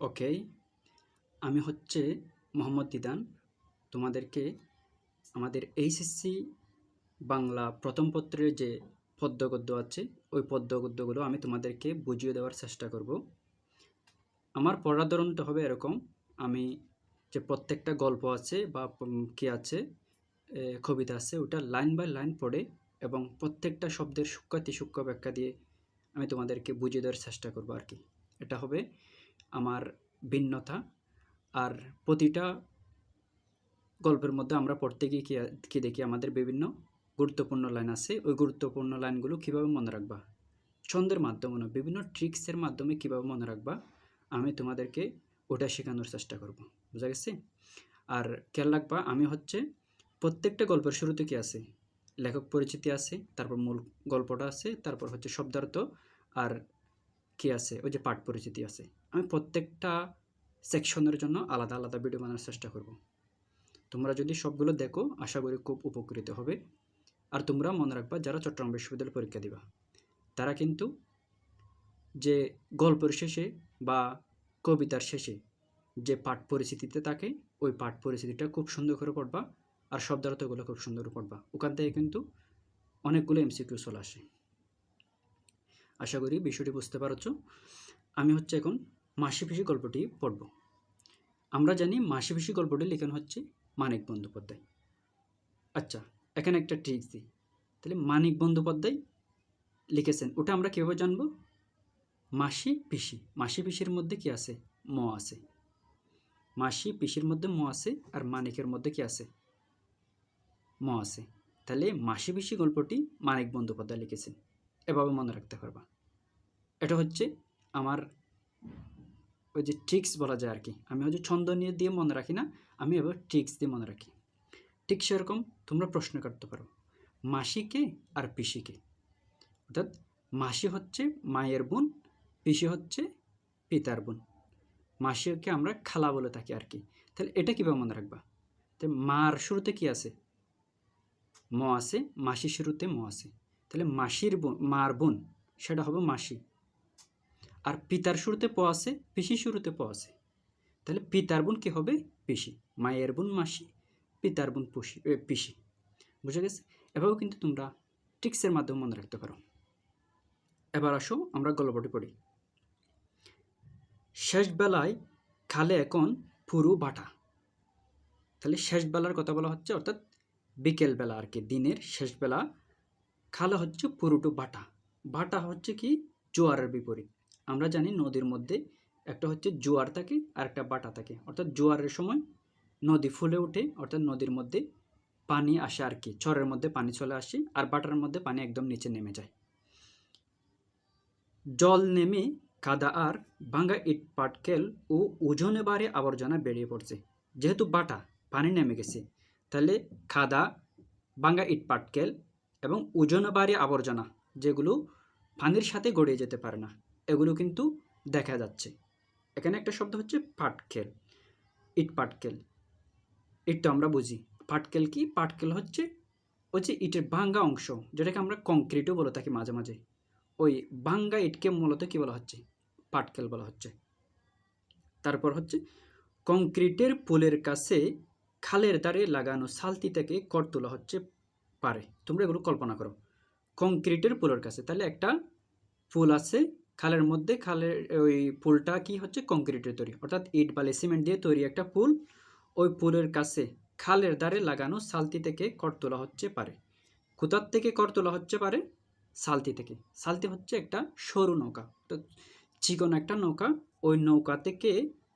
ওকে, আমি হচ্ছে মোহাম্মদ দিদান। তোমাদেরকে আমাদের এইচএসসি বাংলা প্রথম পত্রের যে পদ্য গদ্য আছে, ওই পদ্য গদ্যগুলো আমি তোমাদেরকে বুঝিয়ে দেওয়ার চেষ্টা করব। আমার পড়ার ধরনটা হবে এরকম, আমি যে প্রত্যেকটা গল্প আছে বা কি আছে কবিতা আছে, ওটা লাইন বাই লাইন পড়ে এবং প্রত্যেকটা শব্দের সূক্ষ্মাতি সূক্ষ্ম ব্যাখ্যা দিয়ে আমি তোমাদেরকে বুঝিয়ে দেওয়ার চেষ্টা করব আর কি। এটা হবে আমার ভিন্নতা। আর প্রতিটা গল্পের মধ্যে আমরা পড়তে গিয়ে কি কি দেখি, আমাদের বিভিন্ন গুরুত্বপূর্ণ লাইন আছে। ওই গুরুত্বপূর্ণ লাইনগুলো কীভাবে মনে রাখবা? ছন্দের মাধ্যমে না বিভিন্ন ট্রিক্সের মাধ্যমে কীভাবে মনে রাখবা? আমি তোমাদেরকে ওটা শেখানোর চেষ্টা করব। বুঝা গেছে? আর খেয়াল রাখবা, আমি হচ্ছে প্রত্যেকটা গল্পের শুরুতে কি আছে? লেখক পরিচিতি আছে, তারপর মূল গল্পটা আছে, তারপর হচ্ছে শব্দার্থ, আর কি আছে? ওই যে পাঠ পরিচিতি আছে। আমি প্রত্যেকটা সেকশনের জন্য আলাদা আলাদা ভিডিও বানানোর চেষ্টা করব। তোমরা যদি সবগুলো দেখো, আশা করি খুব উপকৃত হবে। আর তোমরা মনে রাখবা, যারা চট্টগ্রাম বিশ্ববিদ্যালয় পরীক্ষা দিবা, তারা কিন্তু যে গল্পের শেষে বা কবিতার শেষে যে পাঠ পরিস্থিতিতে থাকে, ওই পাঠ পরিস্থিতিটা খুব সুন্দর করে পড়বা আর শব্দার্থগুলো খুব সুন্দর করে পড়বা। ওখান থেকে কিন্তু অনেকগুলো এমসিকিউ চলে আসে। আশা করি বিষয়টি বুঝতে পারছ। আমি হচ্ছে এখন মাসি পিসি গল্পটি পড়ব। আমরা জানি মাসি পিসি গল্পটি লেখানো হচ্ছে মানিক বন্দ্যোপাধ্যায়। আচ্ছা এখানে একটা ট্রিক্স দিই। তাহলে মানিক বন্দ্যোপাধ্যায় লিখেছেন, ওটা আমরা কীভাবে জানব? মাসি পিসি মাসি পিসির মধ্যে কি আছে? ম আছে। মাসি পিসির মধ্যে ম আছে আর মানিকের মধ্যে কি আছে? ম আছে। তাহলে মাসি পিসি গল্পটি মানিক বন্দ্যোপাধ্যায় লিখেছেন। এভাবে মনে রাখতে পারবা। এটা হচ্ছে আমার ওই যে ট্রিক্স বলা যায় আর কি আমি হচ্ছে ছন্দ নিয়ে দিয়ে মনে রাখি না, আমি এবার ট্রিক্স দিয়ে মনে রাখি। ঠিক সেরকম তোমরা প্রশ্ন করতে পারো, মাসিকে আর পিসিকে। অর্থাৎ মাসি হচ্ছে মায়ের বোন, পিসি হচ্ছে পিতার বোন। মাসিকে আমরা খালা বলে থাকি আর কি তাহলে এটা কীভাবে মনে রাখবা? তো মার শুরুতে কি আছে? ম আছে, মাসির শুরুতে ম আছে। তাহলে মাসির বোন, মার বোন, সেটা হবে মাসি। আর পিতার শুরুতে প আছে, পিসির শুরুতে প আছে। তাহলে পিতার বোন কি হবে? পিসি। মায়ের বোন মাসি, পিতার বোন পুষি পিসি। বুঝে গেছে? এভাবেও কিন্তু তোমরা ট্রিক্সের মাধ্যমে মনে রাখতে পারো। এবার আসো, আমরা গল্পটি পড়ি। শেষ বেলায় খালে এখন পুরু বাটা। তাহলে শেষ বেলার কথা বলা হচ্ছে, অর্থাৎ বিকেল বেলা আর কি, দিনের শেষ বেলা খালে হচ্ছে পুরুটু বাটা। বাটা হচ্ছে কি? জোয়ারের বিপরীত। আমরা জানি নদীর মধ্যে একটা হচ্ছে জোয়ার থাকে আর একটা বাটা থাকে। অর্থাৎ জোয়ারের সময় নদী ফুলে ওঠে, অর্থাৎ নদীর মধ্যে পানি আসে আর কি, চরের মধ্যে পানি চলে আসে আর বাটার মধ্যে পানি একদম নিচে নেমে যায়। জল নেমে কাদা আর ভাঙ্গা ইট পাটকেল ও ওজনে বারে আবর্জনা বেরিয়ে পড়ছে। যেহেতু বাটা, পানি নেমে গেছে, তাহলে খাদা ভাঙ্গা ইট পাটকেল এবং ওজনে বারে আবর্জনা, যেগুলো পানির সাথে গড়িয়ে যেতে পারে না। এগুলো কিন্তু দেখা যাচ্ছে। এখানে একটা শব্দ হচ্ছে পাটকেল। ইট পাটকেল। ইট তো আমরা বুঝি। পাটকেল কি? পাটকেল হচ্ছে ওই যে ইটের ভাঙ্গা অংশ, যেটাকে আমরা কংক্রিটও বলে থাকি মাঝে মাঝে। ওই ভাঙ্গা ইটকে মূলত কি বলা হচ্ছে? পাটকেল বলা হচ্ছে। তারপর হচ্ছে, কংক্রিটের পুলের কাছে খালের ধারে লাগানো সালতি থেকে কর তোলা হচ্ছে পারে। তোমরা এগুলো কল্পনা করো। কংক্রিটের পুলের কাছে। তাহলে একটা পুল আছে খালের মধ্যে খালের ওই পুলটা কি হচ্ছে? কংক্রিটের তৈরি। অর্থাৎ ইট বালি, সিমেন্ট দিয়ে তৈরি একটা পুল। ওই পুলের কাছে খালের দ্বারে লাগানো সালতি থেকে কর তোলা হচ্ছে পারে। কোথার থেকে কর তোলা হচ্ছে পারে, সালতি থেকে। সালতি হচ্ছে একটা সরু নৌকা। তো চিকন একটা নৌকা। ওই নৌকা থেকে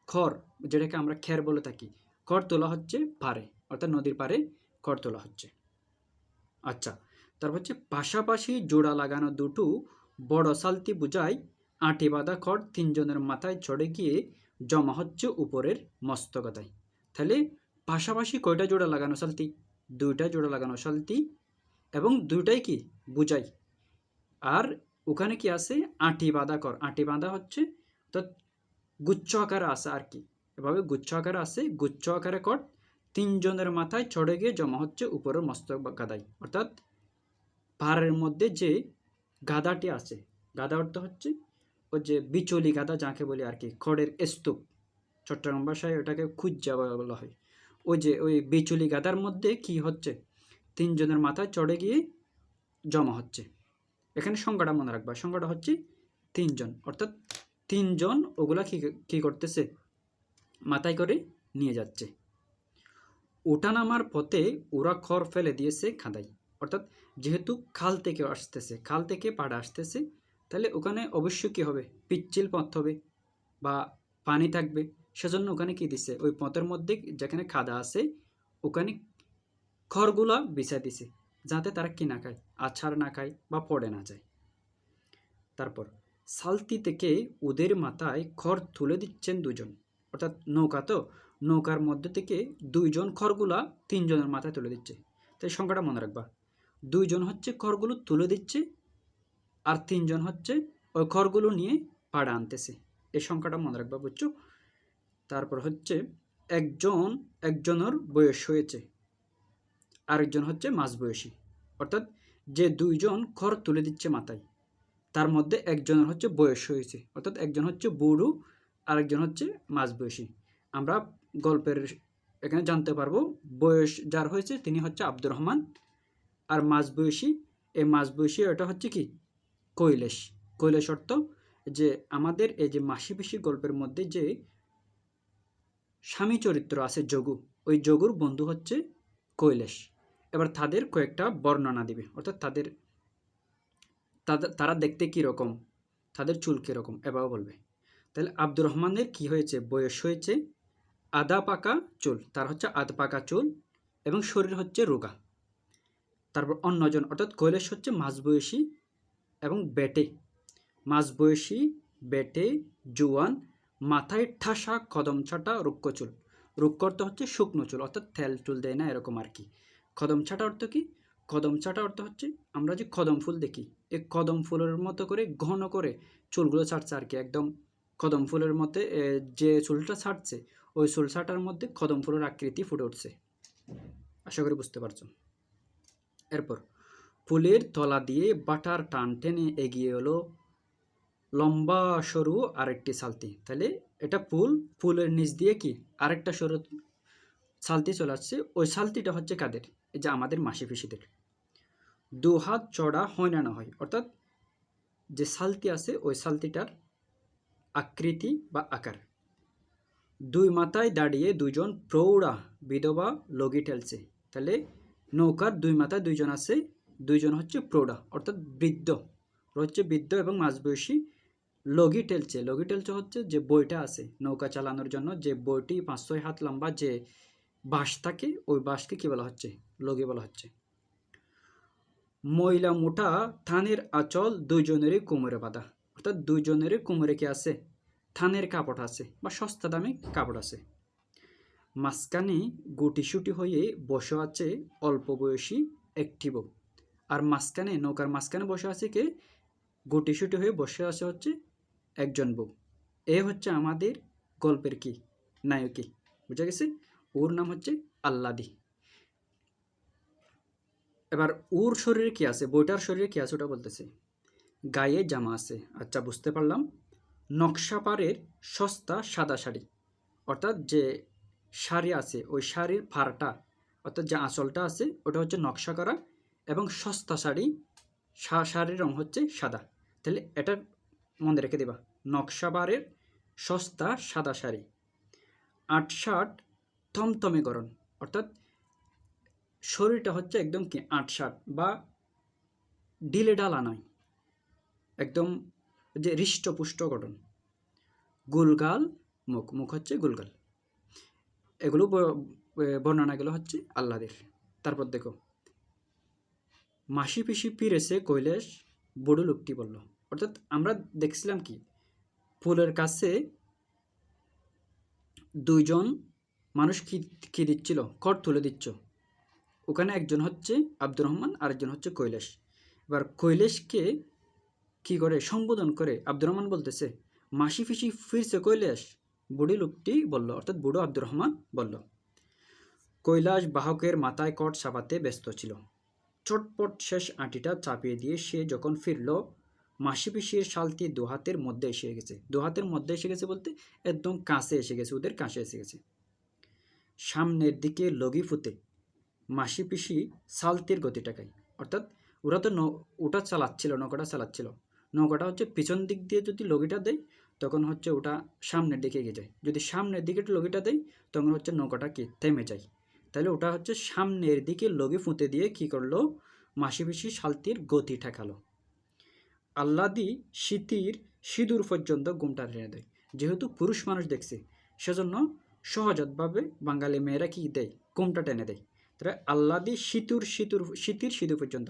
খড়, যেটাকে আমরা খের বলে থাকি, খড় তোলা হচ্ছে পারে। অর্থাৎ নদীর পারে খড় তোলা হচ্ছে। আচ্ছা তারপর হচ্ছে পাশাপাশি জোড়া লাগানো দুটো বড় সালতি বুঝাই আঁটি বাঁধা খড় তিনজনের মাথায় চড়ে গিয়ে জমা হচ্ছে উপরের মস্তকতায় তাহলে পাশাপাশি কয়টা জোড়া লাগানো সালতি? দুইটা জোড়া লাগানো সালতি এবং দুইটাই কি? বুঝাই আর ওখানে কি আছে? আঁটি বাঁধা কর আঁটি বাঁধা হচ্ছে তো গুচ্ছ আকারে আছে আর কি। এভাবে গুচ্ছ আকারে আছে, গুচ্ছ আকারে কর তিনজনের মাথায় চড়ে গিয়ে জমা হচ্ছে উপরের মস্তক গাদাই অর্থাৎ পাহাড়ের মধ্যে যে গাদাটি আছে, গাদা অর্থ হচ্ছে ওই যে বিচলি গাদা যাকে বলি আর কি, খড়ের স্তূপ। চট্টগ্রাম ভাষায় ওটাকে খুজ্জা বলা হয়। ওই যে ওই বিচুলি গাদার মধ্যে কি হচ্ছে? তিনজনের মাথায় চড়ে গিয়ে জমা হচ্ছে। এখানে সংখ্যাটা মনে রাখবা। সংখ্যাটা হচ্ছে তিনজন। অর্থাৎ তিনজন ওগুলা কি কী করতেছে? মাথায় করে নিয়ে যাচ্ছে। ওঠা নামার পথে ওরা খড় ফেলে দিয়েছে খাদাই। অর্থাৎ যেহেতু খাল থেকে আসতেছে, খাল থেকে পাড়ে আসতেছে তাহলে ওখানে অবশ্যই কী হবে? পিচ্ছিল পথ হবে বা পানি থাকবে। সেজন্য ওখানে কি দিছে? ওই পথের মধ্যে যেখানে খাদা আছে, ওখানে খড়গুলা বিছাই দিছে, যাতে তারা কি না খায়, আছাড় না খায় বা পড়ে না যায়। তারপর, সালতি থেকে ওদের মাথায় খড় তুলে দিচ্ছেন দুজন। অর্থাৎ নৌকা তো, নৌকার মধ্যে থেকে দুইজন খড়গুলা তিনজনের মাথায় তুলে দিচ্ছে। তাই সংখ্যাটা মনে রাখবা। দুইজন হচ্ছে খড়গুলো তুলে দিচ্ছে আর তিনজন হচ্ছে ওই খড়গুলো নিয়ে পাড়া আনতেছে। এই সংখ্যাটা মনে রাখবা বুঝছ? তারপর হচ্ছে একজন, একজনের বয়স হয়েছে, আরেকজন হচ্ছে মাঝবয়সী অর্থাৎ যে দুইজন খড় তুলে দিচ্ছে মাথায়, তার মধ্যে একজনের হচ্ছে বয়স হয়েছে। অর্থাৎ একজন হচ্ছে বুড়ো, আরেকজন হচ্ছে মাঝবয়সী আমরা গল্পের এখানে জানতে পারব, বয়স যার হয়েছে তিনি হচ্ছে আব্দুর রহমান, আর মাঝবয়সী এই মাঝবয়সী এটা হচ্ছে কি? কৈলেশ। কৈলেশ অর্থ যে, আমাদের এই যে মাসি পিসি গল্পের মধ্যে যে স্বামী চরিত্র আছে যোগু, ওই যোগুর বন্ধু হচ্ছে কৈলেশ। এবার তাদের কয়েকটা বর্ণনা দিবে। অর্থাৎ তাদের তারা দেখতে কীরকম তাদের চুল কীরকম এবার বলবে। তাহলে আব্দুর রহমানের কি হয়েছে? বয়স হয়েছে আদা পাকা চুল, তার হচ্ছে আধ পাকা চুল এবং শরীর হচ্ছে রোগা। তারপর অন্যজন, অর্থাৎ কৈলাস হচ্ছে মাঝবয়সী এবং বেটে। মাঝবয়সী বেটে জুয়ান মাথায় ঠাসা কদম ছাটা রুক্ষ চুল। রুক্ষ অর্থ হচ্ছে শুকনো চুল অর্থাৎ তেল চুল দেয় না এরকম আর কি। কদম ছাটা অর্থ কি? কদম ছাটা অর্থ হচ্ছে আমরা যে কদম ফুল দেখি এই কদম ফুলের মতো করে ঘন করে চুলগুলো ছাড়ছে আর কি একদম কদম ফুলের এ, যে চুলটা ছাড়ছে ওই চুল ছাটার মধ্যে কদম ফুলের আকৃতি ফুটে উঠছে। আশা করি বুঝতে পারছ। এরপর ফুলের তলা দিয়ে বাটার টান টেনে এগিয়ে এলো লম্বা সরু আরেকটি সালতি তাহলে এটা ফুল? ফুলের নিচ দিয়ে কি আরেকটা সরু সালতি চলে আসছে? ওই সালতিটা হচ্ছে কাদের? এই যে আমাদের মাসি পিসিদের। দু হাত চড়া হয় না না হয়। অর্থাৎ যে সালতি আছে, ওই সালতিটার আকৃতি বা আকার। দুই মাথায় দাঁড়িয়ে দুজন প্রৌঢ়া বিধবা লগি ঠেলছে। তাহলে নৌকার দুই মাথায় দুইজন আছে দুইজন হচ্ছে প্রৌঢ়া, অর্থাৎ বৃদ্ধ। হচ্ছে বৃদ্ধ এবং মাঝবয়সী লগি টেলছে লগি টেলছে হচ্ছে যে বইটা আছে নৌকা চালানোর জন্য। যে বইটি পাঁচ ছয় হাত লম্বা, যে বাঁশ থাকে, ওই বাঁশকে কী বলা হচ্ছে? লগি বলা হচ্ছে। ময়লা মোটা থানের আঁচল দুইজনেরই কোমরে বাঁধা। অর্থাৎ দুইজনেরই কোমরে কি আছে? থানের কাপড় আছে বা সস্তা দামে কাপড় আছে। মাঝখানে গুটিসুটি হয়ে বসে আছে অল্প বয়সী একটি বউ। আর মাঝখানে, নৌকার মাঝখানে বসে আছে কে? গুটিসুটি হয়ে বসে আছে হচ্ছে একজন বউ। এ হচ্ছে আমাদের গল্পের কি? নায়কী। বুঝা গেছে? ওর নাম হচ্ছে আল্লাদি। এবার ওর শরীরে কি আছে? বইটার শরীরে কি আছে ওটা বলতেছে। গায়ে জামা আছে। আচ্ছা বুঝতে পারলাম। নকশা পাড়ের সস্তা সাদা শাড়ি। অর্থাৎ যে শাড়ি আছে, ওই শাড়ির ফাড়টা অর্থাৎ যে আঁচলটা আছে, ওটা হচ্ছে নকশা করা এবং সস্তা শাড়ি শাড়ির রং হচ্ছে সাদা। তাহলে এটা মনে রেখে দেবা নকশাবারের সস্তা সাদা শাড়ি। আট শার্ট থমথমে গরম, অর্থাৎ শরীরটা হচ্ছে একদম কি আট শার্ট বা ডিলে ডালা নয়, একদম যে হৃষ্টপুষ্ট গঠন। গুলগাল মুখ মুখ হচ্ছে গুলগাল। এগুলো বর্ণনাগুলো হচ্ছে আল্লাদের তারপর দেখো মাসি পিসি ফিরেছে কৈলাস বুড়ো লোকটি বলল, অর্থাৎ আমরা দেখছিলাম কি, ফুলের কাছে দুইজন মানুষ কি কি দিচ্ছিল কর তুলে দিচ্ছ। ওখানে একজন হচ্ছে আব্দুর রহমান, আরেকজন হচ্ছে কৈলাস। এবার কৈলাসকে কি করে সম্বোধন করে আব্দুর রহমান বলতেছে, মাসি ফিসি ফিরছে কৈলাস? বুড়ি লোকটি বলল, অর্থাৎ বুড়ো আব্দুর রহমান বলল, কৈলাস বাহকের মাথায় কট চাপাতে ব্যস্ত ছিল। চটপট শেষ আঁটিটা চাপিয়ে দিয়ে সে যখন ফিরল, মাসি পিসির শালটি দু হাতের মধ্যে এসে গেছে। দু হাতের মধ্যে এসে গেছে বলতে একদম কাছে এসে গেছে, ওদের কাছে এসে গেছে। সামনের দিকে লগি ফুতে মাসি পিসি সালতির গতিটাকাই অর্থাৎ ওরা তো নৌ ওটা চালাচ্ছিল, নৌকাটা চালাচ্ছিল। নৌকাটা হচ্ছে পিছন দিক দিয়ে যদি লগিটা দেয়, তখন হচ্ছে ওটা সামনের দিকে এগিয়ে যায়। যদি সামনের দিকে একটু লগিটা দেয়, তখন হচ্ছে নৌকাটা কি থেমে যায়। তাহলে ওটা হচ্ছে সামনের দিকে লগে ফুঁতে দিয়ে কি করল? মাসি পিসি শালতির গতি ঠেকালো। আল্লাদি শীতির সিঁদুর পর্যন্ত গুমটা টেনে দেয়। যেহেতু পুরুষ মানুষ দেখছে, সেজন্য সহজাতভাবে বাঙালি মেয়েরা কি দেয়? গুমটা টেনে দেয়। তাহলে আল্লাদি সিঁতুর সিঁতুর শীতির সিঁদুর পর্যন্ত।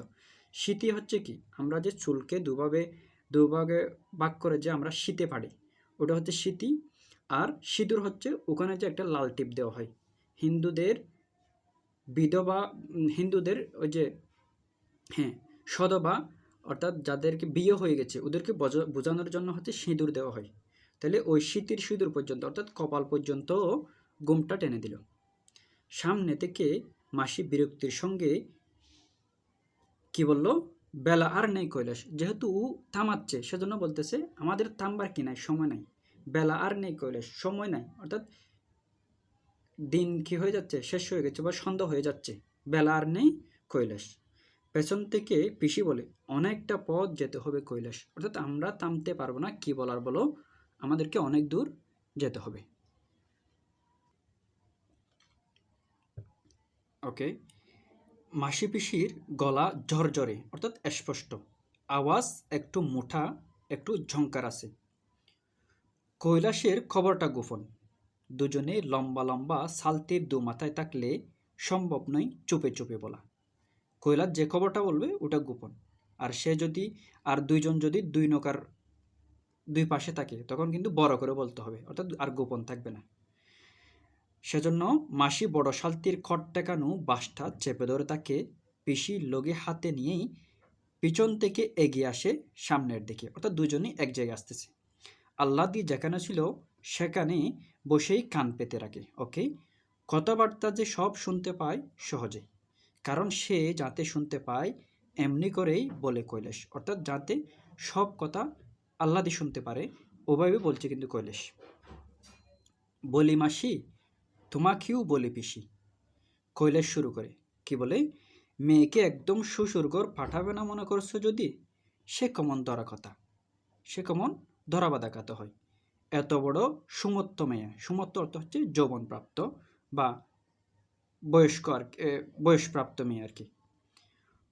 শীতি হচ্ছে কি? আমরা যে চুলকে দুভাবে দুভাগে ভাগ করে যে আমরা শীতে পারি ওটা হচ্ছে শীতি আর সিঁদুর হচ্ছে ওখানে যে একটা লাল টিপ দেওয়া হয়। হিন্দুদের বিধবা হিন্দুদের ওই যে হ্যাঁ সধবা অর্থাৎ যাদেরকে বিয়ে হয়ে গেছে, ওদেরকে বোঝানোর জন্য হচ্ছে সিঁদুর দেওয়া হয়। তাহলে ওই শীতের সিঁদুর পর্যন্ত, অর্থাৎ কপাল পর্যন্ত গুমটা টেনে দিল। সামনে থেকে মাসি বিরক্তির সঙ্গে কি বলল? বেলা আর নেই কৈলাস, যেহেতু ও থামাচ্ছে, সেজন্য বলতেছে, আমাদের থামবার কি নাই? সময় নাই। বেলা আর নেই কৈলাস, সময় নাই। অর্থাৎ দিন কি হয়ে যাচ্ছে? শেষ হয়ে গেছে বা সন্ধ্যা হয়ে যাচ্ছে। বেলা আর নেই কৈলাস। পেছন থেকে পিসি বলে, অনেকটা পথ যেতে হবে কৈলাস। অর্থাৎ আমরা থামতে পারব না, কি বলার বলো? আমাদেরকে অনেক দূর যেতে হবে। ওকে মাসি পিসির গলা ঝরঝরে, অর্থাৎ স্পষ্ট আওয়াজ একটু মোটা, একটু ঝংকার আছে। কৈলাসের খবরটা গোপন। দুজনে লম্বা লম্বা সালতির দু মাথায় থাকলে সম্ভব নয় চুপে চুপে বলা। কৈলাস যে খবরটা বলবে ওটা গোপন। আর সে যদি, আর দুইজন যদি দুই নৌকার দুই পাশে থাকে, তখন কিন্তু বড় করে বলতে হবে, অর্থাৎ আর গোপন থাকবে না। সেজন্য মাসি বড় শালতির খট টেকানো বাসটা চেপে ধরে তাকে পিসি লগে হাতে নিয়েই পিছন থেকে এগিয়ে আসে সামনের দিকে, অর্থাৎ দুজনেই এক জায়গায় আসতেছে। আল্লাদি যেখানে ছিল সেখানে বসেই কান পেতে রাখে ওকে কথাবার্তা যে সব শুনতে পায় সহজে, কারণ সে যাতে শুনতে পায় এমনি করেই বলে কৈলাস অর্থাৎ যাতে সব কথা আল্লাদি শুনতে পারে, ওভাবে বলছে কিন্তু কৈলাস বলি মাসি, তোমাকেও বলি পিসি। কৈলাস শুরু করে, কি বলে? মেয়েকে একদম শ্বশুরঘর পাঠাবে না মনে করছ যদি? সে কমন ধরা কথা, সে কমন ধরা বাঁধা কাতে হয়। এত বড় সুমত্ত মেয়ে। সুমত্ত অর্থ হচ্ছে যৌবনপ্রাপ্ত বা বয়স্ক আর বয়সপ্রাপ্ত মেয়ে আর কি।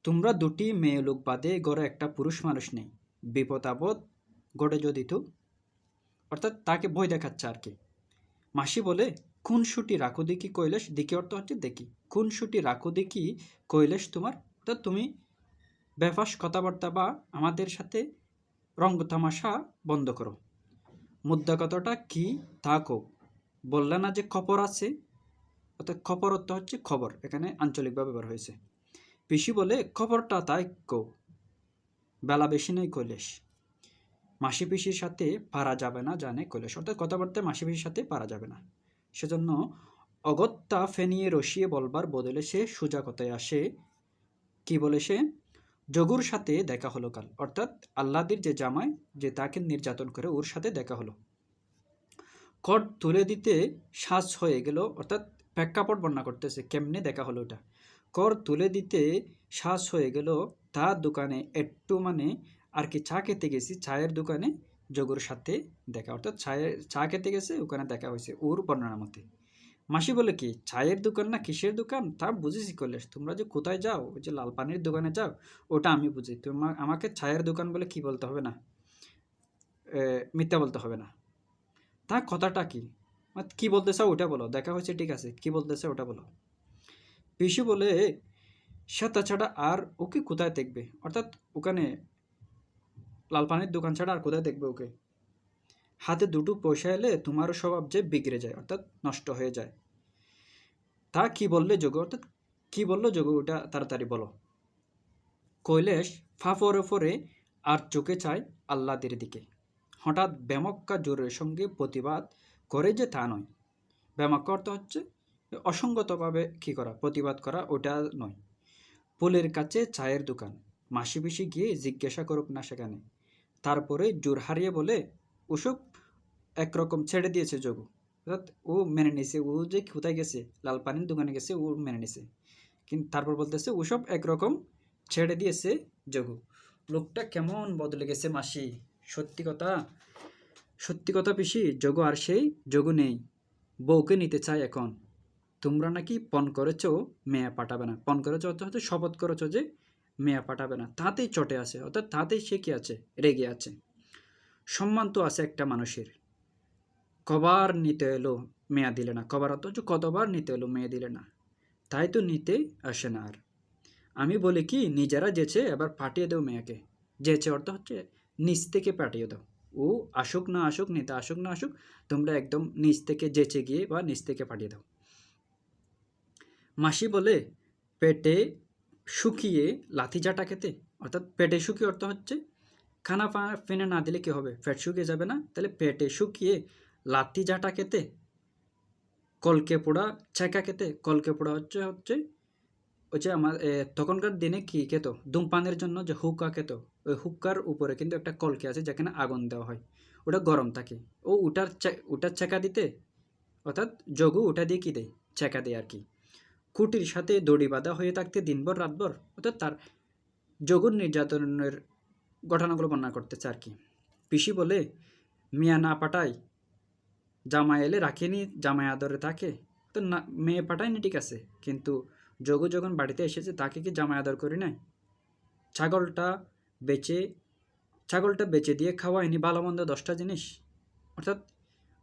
তোমরা দুটি মেয়ে লোক বাদে গড়ে একটা পুরুষ মানুষ নেই। বিপদ আপদ গড়ে যদি তো। অর্থাৎ তাকে ভয় দেখাচ্ছে আর কি। মাসি বলে কোন সুটি রাখো দেখি কৈলাস দেখি অর্থ হচ্ছে দেখি। কোন সুটি রাখো দেখি কৈলাস তোমার? অর্থাৎ তুমি বেফাস কথাবার্তা বা আমাদের সাথে রঙ্গ তামাশা বন্ধ করো। মুদ্রা কথাটা কি? তা কো বললে না যে খবর আছে? অর্থাৎ খবর অর্থ হচ্ছে খবর, এখানে আঞ্চলিকভাবে ব্যবহার হয়েছে। পিসি বলে, খবরটা তাই কো বেলা বেশি নেই কৈলাস মাসি পিসির সাথে পারা যাবে না জানে কৈলেশ। অর্থাৎ কথাবার্তায় মাসি পিসির সাথে পারা যাবে না। সেজন্য অগত্যা ফেনিয়ে রসিয়ে বলবার বদলে সে সোজা কথায় আসে। কি বলে সে? জগুর সাথে দেখা হলো কাল। অর্থাৎ আল্লাদির যে জামাই, যে তাকে নির্যাতন করে, ওর সাথে দেখা হলো। কট তুলে দিতে শ্বাস হয়ে গেল, অর্থাৎ প্রেক্ষাপট বর্ণনা করতেছে, কেমনে দেখা হলো ওটা? কর তুলে দিতে শ্বাস হয়ে গেল তার দোকানে একটু মানে আর কি চা খেতে গেছি, চায়ের দোকানে জগুর সাথে দেখা। অর্থাৎ চায়ের চা খেতে গেছে, ওখানে দেখা হয়েছে, ওর বর্ণনা মতে। মাসি বলে কি, চায়ের দোকান না কিসের দোকান? তা বুঝেছি কলেশ। তোমরা যে কোথায় যাও, ওই যে লাল পানির দোকানে যাও, ওটা আমি বুঝি। তোমার আমাকে চায়ের দোকান বলে কি বলতে হবে না? মিথ্যা বলতে হবে না। তা কথাটা কি? কি বলতে চাও ওটা বলো, দেখা হয়েছে, ঠিক আছে। কি বলতে চাও ওটা বলো। পিসু বলে, সে তাছাড়া আর ওকে কোথায় দেখবে? অর্থাৎ ওখানে লাল পানির দোকান ছাড়া আর কোথায় দেখবে ওকে? হাতে দুটো পয়সা এলে তোমারও স্বভাব যে বিগড়ে যায়, অর্থাৎ নষ্ট হয়ে যায়। তা কি বললে যোগ? অর্থাৎ কি বলল যোগ? ওটা তাড়াতাড়ি বলো। কৈলেশ ফা ফরে ফরে আর চোখে চায় আল্লাদের দিকে। হঠাৎ ব্যামক্কা জোরের সঙ্গে প্রতিবাদ করে যে তা নয়। ব্যামক্কা অর্থ হচ্ছে অসঙ্গতভাবে কী করা, প্রতিবাদ করা ওটা নয়। পুলের কাছে চায়ের দোকান। মাসি পিসি গিয়ে জিজ্ঞাসা করুক না সেখানে। তারপরে জোর হারিয়ে বলে ওসব একরকম ছেড়ে দিয়েছে যোগু। অর্থাৎ ও মেনে নিছে। ও যে কোথায় গেছে? লাল পানির দোকানে গেছে, ও মেনে নিছে। কিন্তু তারপর বলতেছে, ওসব একরকম ছেড়ে দিয়েছে যোগু। লোকটা কেমন বদলে গেছে মাসি? সত্যি কথা সত্যি কথা পিসি, যোগু আর সেই যোগু নেই। বউকে নিতে চায় এখন। তোমরা নাকি পণ করেছ, মেয়া পাঠাবে না। পণ করেছ অর্থ হচ্ছে শপথ করেছ যে মেয়া পাঠাবে না। তাতেই চটে আছে। অর্থাৎ তাতেই সে কি আছে? রেগে আছে। সম্মান তো আছে একটা মানুষের। কবার নিতে এলো মেয়া দিলে না, কবার অথচ কতবার নিতে এলো মেয়ে দিলে না, তাই তো নিতে আসে না আর। আমি বলি কি, নিজেরা যেছে এবার পাঠিয়ে দাও মেয়েকে যেছে অর্থ হচ্ছে নিচ থেকে পাঠিয়ে দাও। ও আসুক না আসুক, নিতে আসুক না আসুক, তোমরা একদম নিচ থেকে যেচে গিয়ে বা নিচ থেকে পাঠিয়ে দাও। মাসি বলে, পেটে শুকিয়ে লাথি জাটা খেতে, অর্থাৎ পেটে শুকিয়ে অর্থ হচ্ছে, খানা ফেনে না দিলে কী হবে? পেট শুকিয়ে যাবে না? তাহলে পেটে শুকিয়ে লাথি জাটা খেতে কলকে পোড়া ছেঁকা খেতে কলকে পোড়া হচ্ছে হচ্ছে ওই যে আমার তখনকার দিনে কি খেত ধূমপানের জন্য যে হুক্কা খেত ওই হুক্কার উপরে কিন্তু একটা কলকে আছে যেখানে আগুন দেওয়া হয়। ওটা গরম থাকে। ও ওটার চে- ওটার ছেঁকা দিতে, অর্থাৎ যোগু ওটা দিয়ে কী দেয়? ছেঁকা দেয় আর কি। কুটির সাথে দড়ি বাঁধা হয়ে থাকতে দিনভর, রাতভর, অর্থাৎ তার যোগুর নির্যাতনের ঘটনাগুলো বর্ণনা করতেছে আর কি। পিসি বলে, মিয়া না পাঠায় জামাই এলে রাখেনি, জামাই আদরে থাকে। তো না, মেয়ে পাঠায়নি, ঠিক আছে। কিন্তু যোগু যখন বাড়িতে এসেছে, তাকে কি জামাই আদর করি নাই? ছাগলটা বেচে ছাগলটা বেচে দিয়ে খাওয়ায়নি ভালো মন্দ দশটা জিনিস। অর্থাৎ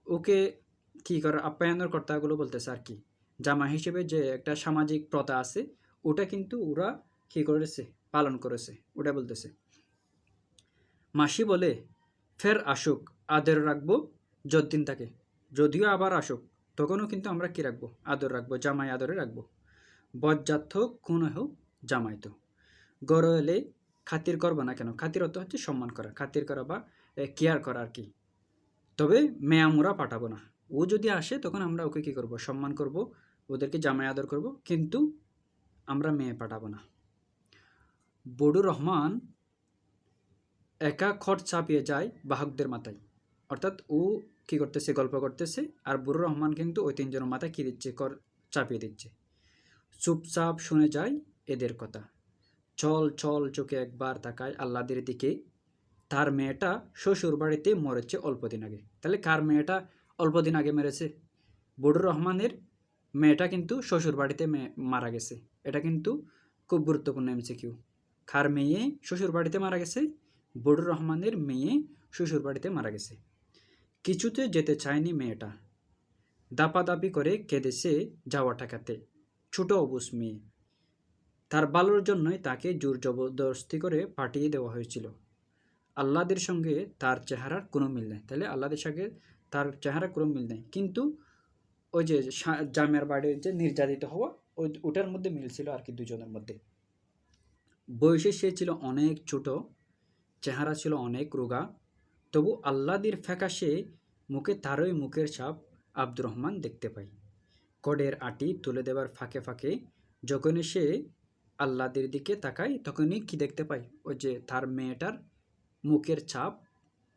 ওকে কী করে, আপ্যায়নের কর্তাগুলো বলতেছে আর কি। জামা হিসেবে যে একটা সামাজিক প্রথা আছে, ওটা কিন্তু ওরা কী করেছে, পালন করেছে, ওটা বলতেছে। মাসি বলে, ফের আসুক, আদর রাখব, যতদিন থাকে। যদিও আবার আসুক, তখনও কিন্তু আমরা কি রাখব? আদর রাখব, জামাই আদরে রাখব। বজ্জাত হোক খুন হোক জামাই তো। গড় এলে খাতির করব না কেন? খাতির অর্থ হচ্ছে সম্মান করা, খাতির করা বা কেয়ার করা আর কি। তবে মেয়ামুরা পাঠাবো না। ও যদি আসে, তখন আমরা ওকে কী করব? সম্মান করব, ওদেরকে জামাই আদর করব, কিন্তু আমরা মেয়ে পাঠাবো না। বড়ু রহমান একা খট চাপিয়ে যায় বাহকদের মাথায়। অর্থাৎ ও কি করতেছে, গল্প করতেছে, আর বুড়ো রহমান কিন্তু ওই তিনজনের মাথায় কী দিচ্ছে, কর, চাপিয়ে দিচ্ছে। চুপচাপ শুনে যায় এদের কথা। চল চল চোখে একবার তাকায় আল্লাদের দিকে। তার মেয়েটা শ্বশুর বাড়িতে মরেছে অল্প দিন আগে। তাহলে কার মেয়েটা অল্প দিন আগে মেরেছে? বড়ুর রহমানের মেয়েটা কিন্তু শ্বশুর বাড়িতে মারা গেছে। এটা কিন্তু খুব গুরুত্বপূর্ণ এমসিকিউ কার মেয়ে শ্বশুর বাড়িতে মারা গেছে? বড়ুর রহমানের মেয়ে শ্বশুর বাড়িতে মারা গেছে। কিছুতে যেতে চায়নি মেয়েটা। দাপাদাপি করে কেঁদেছে যাওয়া ঠেকাতে। ছোট অবুস মেয়ে। তার ভালোর জন্যই তাকে জোর জবরদস্তি করে পাঠিয়ে দেওয়া হয়েছিল। আল্লাদের সঙ্গে তার চেহারার কোনো মিল নেই। তাহলে আল্লাদের সঙ্গে তার চেহারা কোনো মিল নেই। কিন্তু ওই যে সা- জামিয়ার বাড়ির যে নির্যাতিত হওয়া, ওই, ওটার মধ্যে মিল ছিল আর কি দুজনের মধ্যে। বয়সে সে ছিল অনেক ছোট, চেহারা ছিল অনেক রোগা তবু আল্লাদির ফ্যাকাশে মুখে তারই মুখের ছাপ আব্দুর রহমান দেখতে পাই। কডের আটি তুলে দেওয়ার ফাঁকে ফাঁকে যখনই সে আল্লাদের দিকে তাকায় তখনই কি দেখতে পাই? ওই যে তার মেয়েটার মুখের ছাপ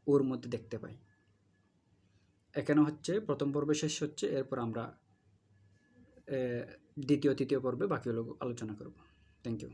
ওর মধ্যে দেখতে পাই। এখানে হচ্ছে প্রথম পর্বে শেষ হচ্ছে, এরপর আমরা দ্বিতীয়, তৃতীয় পর্বে বাকিগুলো আলোচনা করব। Thank you